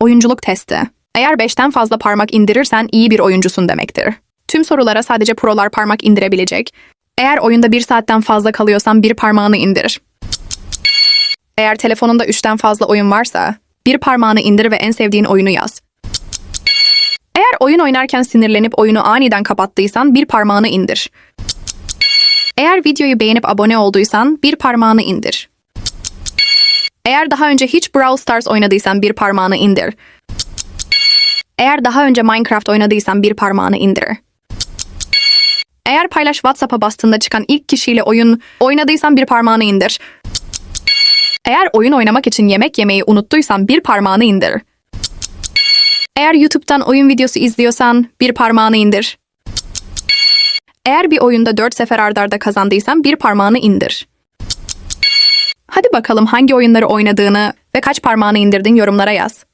Oyunculuk testi. Eğer 5'ten fazla parmak indirirsen iyi bir oyuncusun demektir. Tüm sorulara sadece prolar parmak indirebilecek. Eğer oyunda bir saatten fazla kalıyorsan bir parmağını indir. Eğer telefonunda 3'ten fazla oyun varsa bir parmağını indir ve en sevdiğin oyunu yaz. Eğer oyun oynarken sinirlenip oyunu aniden kapattıysan bir parmağını indir. Eğer videoyu beğenip abone olduysan bir parmağını indir. Eğer daha önce hiç Brawl Stars oynadıysan bir parmağını indir. Eğer daha önce Minecraft oynadıysan bir parmağını indir. Eğer paylaş WhatsApp'a bastığında çıkan ilk kişiyle oyun oynadıysan bir parmağını indir. Eğer oyun oynamak için yemek yemeyi unuttuysan bir parmağını indir. Eğer YouTube'dan oyun videosu izliyorsan bir parmağını indir. Eğer bir oyunda 4 sefer ard arda kazandıysan bir parmağını indir. Hadi bakalım hangi oyunları oynadığını ve kaç parmağını indirdin yorumlara yaz.